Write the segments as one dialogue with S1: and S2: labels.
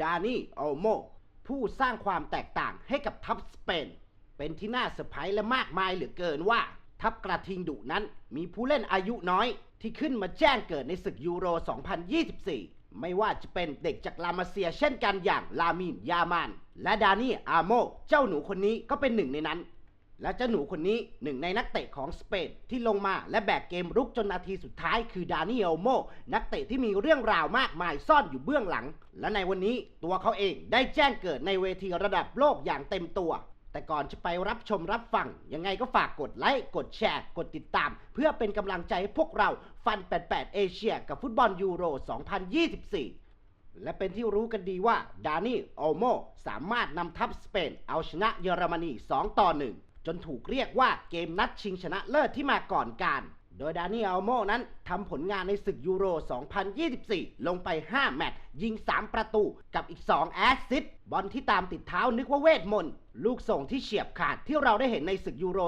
S1: ดานี่โอโม ผู้สร้างความแตกต่างให้กับทัพสเปน เป็นที่น่าเซอร์ไพรส์และมากมายเหลือเกินว่า ทัพกระทิงดุนั้นมีผู้เล่นอายุน้อย ที่ขึ้นมาแจ้งเกิดในศึกยูโร 2024 ไม่ว่าจะเป็นเด็กจากลามาเซียเช่นกันอย่างลามินยามาน และดานี่อาโม เจ้าหนูคนนี้ก็เป็นหนึ่งในนั้น และเจ้าหนูคนนี้หนึ่งในนักเตะของสเปนที่ลงมาและแบกเกมรุกจนนาทีสุดท้ายคือดานิเอลโม นักเตะที่มีเรื่องราวมากมายซ่อนอยู่เบื้องหลัง และในวันนี้ตัวเขาเองได้แจ้งเกิดในเวทีระดับโลกอย่างเต็มตัว แต่ก่อนจะไปรับชมรับฟัง ยังไงก็ฝากกดไลค์กดแชร์ กดติดตาม เพื่อเป็นกำลังใจให้พวกเราฟัน 88 เอเชีย กับฟุตบอลยูโร 2024และเป็นที่รู้กันดีว่า ดานี่โอโม สามารถนำทัพสเปน เอาชนะเยอรมนี 2 ต่อ 1 จนถูกเรียกว่าเกมนัดชิงชนะเลิศที่มาก่อนการ โดยดานี่โอโมนั้นทำผลงานในศึกยูโร 2024 ลงไป 5 แมตช์ยิง 3 ประตูกับอีก 2 แอสซิสบอลที่ตามติดเท้านึกว่าเวทมนต์ลูกส่งที่เฉียบขาดที่เราได้เห็นในศึกยูโร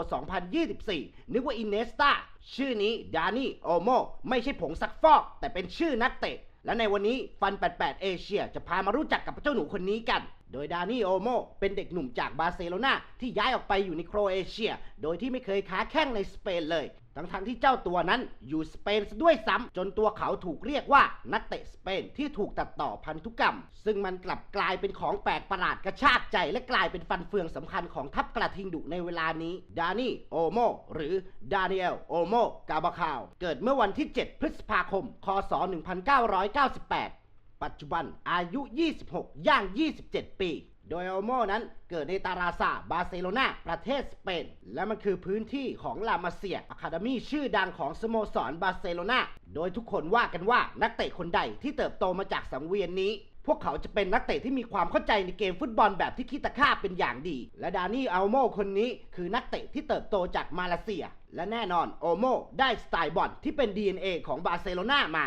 S1: 2024 นึกว่าอินเนสตาชื่อนี้ดานี่โอโมไม่ใช่ผงซักฟอก แต่เป็นชื่อนักเตะ และในวันนี้ฟัน 88 เอเชียจะพามารู้จักกับเจ้าหนูคนนี้กัน โดยดานี่โอโมเป็นเด็กหนุ่มจากบาร์เซโลนาที่ย้ายออกไปอยู่ในโครเอเชีย โดยที่ไม่เคยค้าแข้งในสเปนเลย ทั้งๆที่เจ้าตัวนั้นอยู่สเปนซะด้วยซ้ำจนตัวเขาถูกเรียกว่านักเตะสเปนที่ถูกตัดต่อพันธุกรรม ซึ่งมันกลับกลายเป็นของแปลกประหลาดกระชากใจและกลายเป็นฟันเฟืองสำคัญของทัพกระทิงดุในเวลานี้ ดานี่โอโมหรือดานิเอลโอโมกาบาคาว เกิดเมื่อวันที่ 7 พฤษภาคม คศ 1998 ปัจจุบันอายุ 26 ย่าง 27 ปี โดยโอโมนั้นเกิดในตาราซาบาร์เซโลนา ประเทศสเปน และมันคือพื้นที่ของลามาเซียอะคาเดมีชื่อดังของสโมสรบาร์เซโลนา โดยทุกคนว่ากันว่านักเตะคนใดที่เติบโตมาจากสังเวียนนี้พวกเขาจะเป็นนักเตะที่มีความเข้าใจในเกมฟุตบอลแบบที่คิดตะค่าเป็นอย่างดี และดานี่อัลโมคนนี้คือนักเตะที่เติบโตจากมาเลเซีย และแน่นอนโอโมได้สไตล์บอลที่เป็น DNA ของบาร์เซโลนามา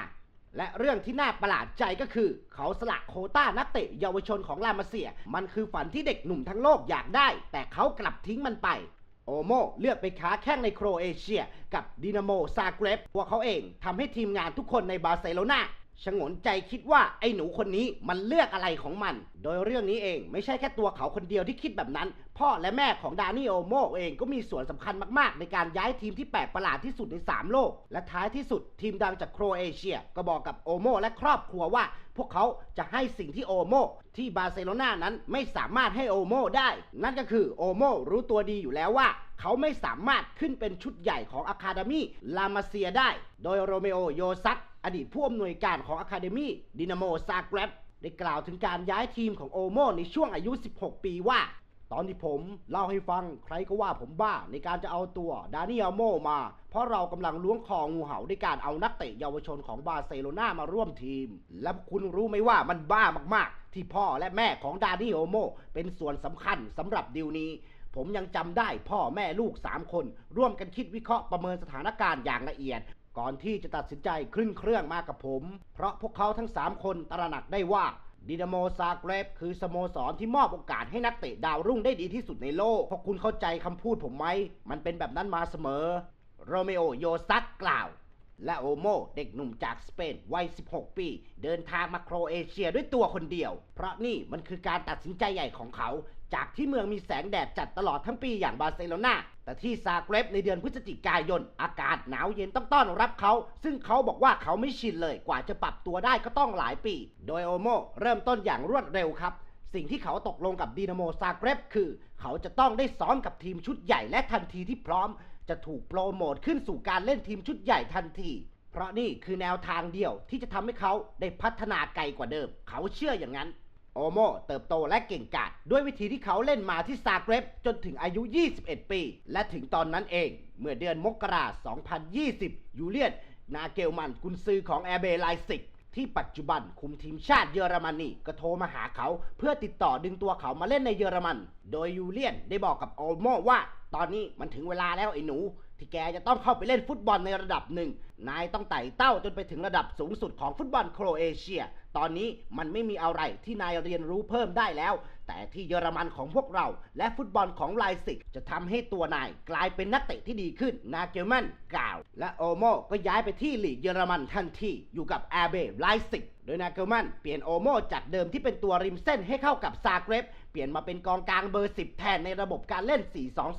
S1: และเรื่องที่น่าประหลาดใจก็คือ เขาสละโคต้านักเตะเยาวชนของลามาเซีย มันคือฝันที่เด็กหนุ่มทั้งโลกอยากได้ แต่เขากลับทิ้งมันไป โอโมเลือกไปค้าแข้งในโครเอเชีย กับดินาโมซาเกรบพวกเขาเองทำให้ทีมงานทุกคนในบาร์เซโลนา ชงนใจคิดว่าไอ้หนูคนนี้มันเลือกอะไรของมัน โดยเรื่องนี้เองไม่ใช่แค่ตัวเขาคนเดียวที่คิดแบบนั้น พ่อและแม่ของดานิโอโมเองก็มีส่วนสำคัญมากๆ ในการย้ายทีมที่แปลกประหลาดที่สุดใน 3 โลก และท้ายที่สุดทีมดังจากโครเอเชีย ก็บอกกับโอโมและครอบครัวว่า พวกเขาจะให้สิ่งที่โอโมที่บาร์เซโลนานั้นไม่สามารถให้โอโมได้ นั่นก็คือโอโมรู้ตัวดีอยู่แล้วว่าเขาไม่สามารถขึ้นเป็นชุดใหญ่ของอะคาเดมีลามาเซียได้ โดยโรเมโอโยซัก อดีตผู้อำนวยการของอะคาเดมีดินาโมซาเกรบได้กล่าวถึงการย้ายทีมของโอโมในช่วงอายุ 16 ปีว่า ตอนที่ผมเล่าให้ฟังใครก็ว่าผมบ้าในการจะเอาตัวดานิเอลโมมา เพราะเรากำลังล้วงคองูเห่าด้วยการเอานักเตะเยาวชนของบาร์เซโลนามาร่วมทีม และคุณรู้ไหมว่ามันบ้ามากๆ ที่พ่อและแม่ของดานิเอลโมเป็นส่วนสำคัญสำหรับดีลนี้ผมยังจำได้พ่อแม่ลูก 3 คน ร่วมกันคิดวิเคราะห์ประเมินสถานการณ์อย่างละเอียด ก่อนที่จะตัดสินใจขึ้นเครื่องมากับผม เพราะพวกเขาทั้ง 3 คนตระหนักได้ว่าดินาโมซาเกรบคือสโมสรที่มอบโอกาสให้นักเตะดาวรุ่งได้ดีที่สุดในโลก พวกคุณเข้าใจคำพูดผมไหม มันเป็นแบบนั้นมาเสมอ โรเมโอโยซักกล่าว และโอโมเด็กหนุ่มจากสเปนวัย 16 ปี เดินทางมาโครเอเชียด้วยตัวคนเดียว เพราะนี่มันคือการตัดสินใจใหญ่ของเขา จากที่เมืองมีแสงแดดจัดตลอดทั้งปีอย่างบาร์เซโลนาแต่ที่ซาเกรบในเดือนพฤศจิกายน อากาศหนาวเย็นต้องต้อนรับเขา ซึ่งเขาบอกว่าเขาไม่ชินเลยกว่าจะปรับตัวได้ก็ต้องหลายปี โดยโอโมเริ่มต้นอย่างรวดเร็วครับ สิ่งที่เขาตกลงกับดีนาโมซาเกรบคือ เขาจะต้องได้ซ้อมกับทีมชุดใหญ่และทันทีที่พร้อม จะถูกโปรโมทขึ้นสู่การเล่นทีมชุดใหญ่ทันทีเพราะนี่คือแนวทางเดียวที่จะทำให้เขาได้พัฒนาไกลกว่าเดิม เขาเชื่ออย่างนั้น โอโมเติบโตและเก่งกาจด้วยวิธีที่เขาเล่นมาที่ซาเกรบจนถึงอายุ 21 ปี และถึงตอนนั้นเอง เมื่อเดือนมกราคม 2020 ยูเลียน นาเกลมันกุนซือของแอร์เบไลซิกที่ปัจจุบันคุมทีมชาติเยอรมนีก็โทรมาหาเขา เพื่อติดต่อดึงตัวเขามาเล่นในเยอรมัน โดยยูเลียนได้บอกกับโอโมว่า ตอนนี้มันถึงเวลาแล้วไอ้หนู ที่แกจะต้องเข้าไปเล่นฟุตบอลในระดับหนึ่ง นายต้องไต่เต้าจนไปถึงระดับสูงสุดของฟุตบอลโครเอเชีย ตอนนี้มันไม่มีอะไรที่นายเรียนรู้เพิ่มได้แล้ว แต่ที่เยอรมันของพวกเรา และฟุตบอลของไลซิกจะทำให้ตัวนายกลายเป็นนักเตะที่ดีขึ้น นาเกลแมนกล่าว และโอโมก็ย้ายไปที่ลีกเยอรมันทันทีอยู่กับแอร์เบไลซิกโดยนาเกลมันเปลี่ยนโอโมจากเดิมที่เป็นตัวริมเส้นให้เข้ากับซาเกรบ เปลี่ยนมาเป็นกองกลางเบอร์ 10 แทนในระบบการเล่น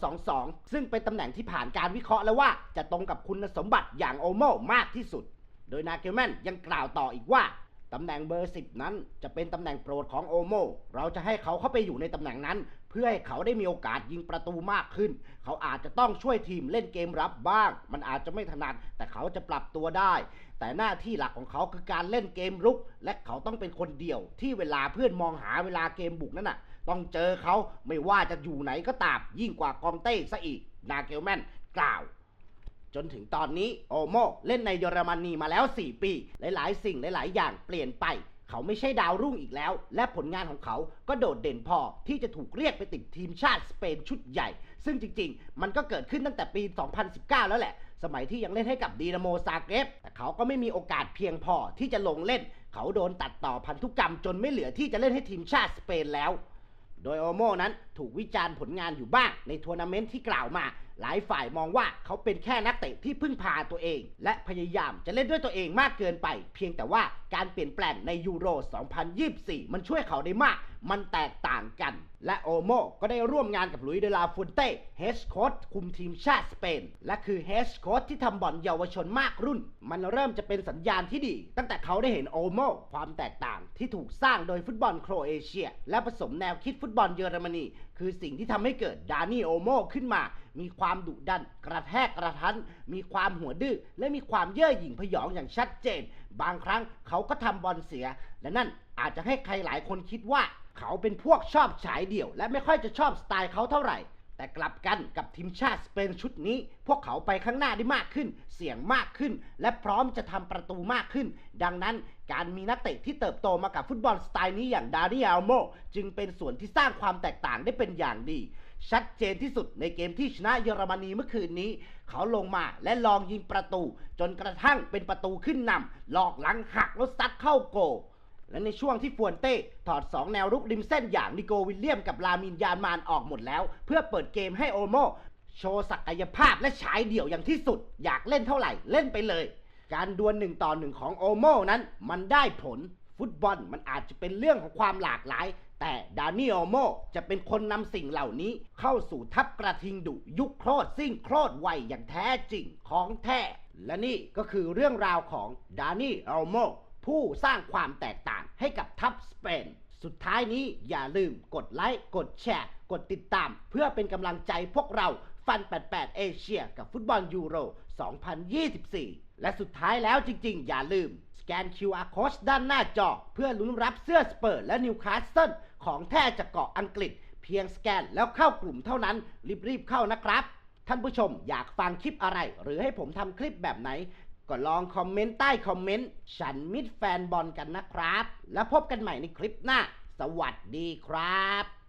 S1: 4-2-2-2 ซึ่งเป็นตำแหน่งที่ผ่านการวิเคราะห์แล้วว่า จะตรงกับคุณสมบัติอย่างโอโมมากที่สุด โดยนาเกลแมนยังกล่าวต่ออีกว่าตำแหน่งเบอร์ 10 นั้นจะเป็นตำแหน่งโปรดของโอโม เราจะให้เขาเข้าไปอยู่ในตำแหน่งนั้น เพื่อให้เขาได้มีโอกาสยิงประตูมากขึ้น เขาอาจจะต้องช่วยทีมเล่นเกมรับบ้าง มันอาจจะไม่ถนัด แต่เขาจะปรับตัวได้ แต่หน้าที่หลักของเขาคือการเล่นเกมรุก และเขาต้องเป็นคนเดียว ที่เวลาเพื่อนมองหาเวลาเกมบุกนั่นน่ะ ต้องเจอเขาไม่ว่าจะอยู่ไหนก็ตามยิ่งกว่ากองเต้ซะอีก นาเกลแมนกล่าว จนถึงตอนนี้โอโมเล่นในเยอรมนีมาแล้ว 4 ปี หลายๆ สิ่งหลาย ๆ อย่างเปลี่ยนไป เขาไม่ใช่ดาวรุ่งอีกแล้ว และผลงานของเขาก็โดดเด่นพอที่จะถูกเรียกไปติดทีมชาติสเปนชุดใหญ่ ซึ่งจริง ๆ มันก็เกิดขึ้นตั้งแต่ปี 2019 แล้วแหละสมัยที่ยังเล่นให้กับดีนาโมซาเกรบแต่เขาก็ไม่มีโอกาสเพียงพอที่จะลงเล่น เขาโดนตัดต่อพันธุกรรมจนไม่เหลือที่จะเล่นให้ทีมชาติสเปนแล้ว โดยโอโมนั้นถูกวิจารณ์ผลงานอยู่บ้างในทัวร์นาเมนต์ที่กล่าวมา หลายฝ่ายมองว่าเขาเป็นแค่นักเตะที่พึ่งพาตัวเอง และพยายามจะเล่นด้วยตัวเองมากเกินไป เพียงแต่ว่าการเปลี่ยนแปลงในยูโร 2024 มันช่วยเขาได้มาก มันแตกต่างกัน และโอโมก็ได้ร่วมงานกับลุยเดลาฟุนเต้เฮดโค้ชคุมทีมชาติสเปน และคือเฮดโค้ชที่ทำบอลเยาวชนมากรุ่น มันเริ่มจะเป็นสัญญาณที่ดี ตั้งแต่เขาได้เห็นโอโมความแตกต่างที่ถูกสร้างโดยฟุตบอลโครเอเชีย และผสมแนวคิดฟุตบอลเยอรมนี คือสิ่งที่ทำให้เกิดดานี่โอโมขึ้นมา มีความดุดัน กระแทกกระทัน มีความหัวดื้อและมีความเย่อหยิ่งพยองอย่างชัดเจน บางครั้งเขาก็ทำบอลเสีย และนั่นอาจจะให้ใครหลายคนคิดว่า เขาเป็นพวกชอบฉายเดี่ยว และไม่ค่อยจะชอบสไตล์เขาเท่าไหร่ แต่กลับกันกับทีมชาติสเปนชุดนี้ พวกเขาไปข้างหน้าได้มากขึ้น เสี่ยงมากขึ้น และพร้อมจะทำประตูมากขึ้น ดังนั้นการมีนักเตะที่เติบโตมากับฟุตบอลสไตล์นี้อย่างดาริอัลโมจึงเป็นส่วนที่สร้างความแตกต่างได้เป็นอย่างดี ชัดเจนที่สุดในเกมที่ชนะเยอรมนีเมื่อคืนนี้ เขาลงมาและลองยิงประตู จนกระทั่งเป็นประตูขึ้นนำหลอกหลังหักแล้วซัดเข้าโกล และในช่วงที่ฟวนเต้ถอด 2 แนวรุกริมเส้นอย่างนิโกวิลเลียมกับลามินยานมานออกหมดแล้ว เพื่อเปิดเกมให้โอโม โชว์ศักยภาพและฉายเดี่ยวอย่างที่สุด อยากเล่นเท่าไหร่เล่นไปเลย การดวลหนึ่งต่อหนึ่งของโอโมนั้นมันได้ผลฟุตบอลมันอาจจะเป็นเรื่องของความหลากหลาย แต่ดานิโอโมจะเป็นคนนำสิ่งเหล่านี้เข้าสู่ทัพกระทิงดุยุคโครดซิ่งโครดไวอย่างแท้จริงของแท้ และนี่ก็คือเรื่องราวของดานิโอโม ผู้สร้างความแตกต่างให้กับทัพสเปน สุดท้ายนี้อย่าลืมกดไลค์ กดแชร์ กดติดตาม เพื่อเป็นกำลังใจพวกเราฟัน 88 เอเชีย กับฟุตบอลยูโร 2024 และสุดท้ายแล้วจริงๆ อย่าลืม สแกน QR Code ด้านหน้าจอ เพื่อลุ้นรับเสื้อสเปอร์และนิวคาสเซิลของแท้จากเกาะอังกฤษ เพียงสแกนแล้วเข้ากลุ่มเท่านั้น รีบๆ เข้านะครับ ท่านผู้ชมอยากฟังคลิปอะไร หรือให้ผมทำคลิปแบบไหน ก็ลองคอมเมนต์ใต้คอมเมนต์ ฉันมิดแฟนบอลกันนะครับ แล้วพบกันใหม่ในคลิปหน้า สวัสดีครับ